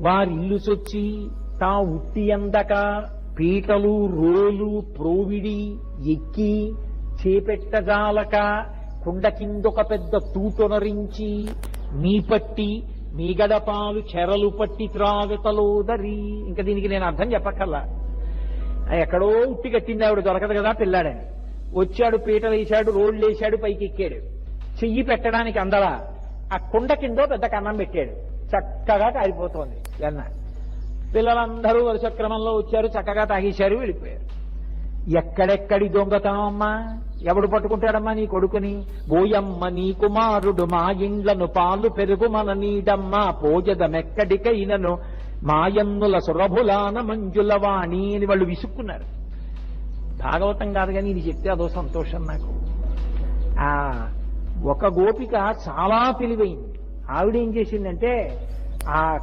వారిల్లు సొచ్చి తా ఉట్టి అందక పీటలు రోలు ప్రోవిడి ఎక్కి చేపెట్టజాలక కుండ కిందొక పెద్ద తూటొనరించి మీ పట్టి మీ గడపాలు చెరలు పట్టి త్రావితలోదరి ఇంకా దీనికి నేను అర్థం చెప్పక్కర్లా. ఎక్కడో ఉట్టి కట్టింది ఆవిడ దొరకదు కదా పిల్లాడని. వచ్చాడు పీటలు వేశాడు రోడ్లు వేశాడు పైకి ఎక్కాడు చెయ్యి పెట్టడానికి అందలా. ఆ కుండ కిందో పెద్ద కన్నం పెట్టాడు. చక్కగా కారిపోతోంది వెన్న పిల్లలందరూ వరుస క్రమంలో వచ్చారు చక్కగా తాగేశారు వెళ్ళిపోయారు. ఎక్కడెక్కడి దొంగతనం అమ్మా? ఎవడు పట్టుకుంటాడమ్మా నీ కొడుకుని? బోయమ్మ నీ కుమారుడు మా ఇండ్లను పాలు పెరుగు మన నీడమ్మ పోజదమెక్కడికైనను మాయన్నుల సురభులాన మంజుల వాణి అని వాళ్ళు విసుక్కున్నారు. భాగవతం కాదు కానీ ఇది చెప్తే అదో సంతోషం నాకు. ఆ ఒక గోపిక చాలా తెలివైంది. ఆవిడ ఏం చేసిందంటే ఆ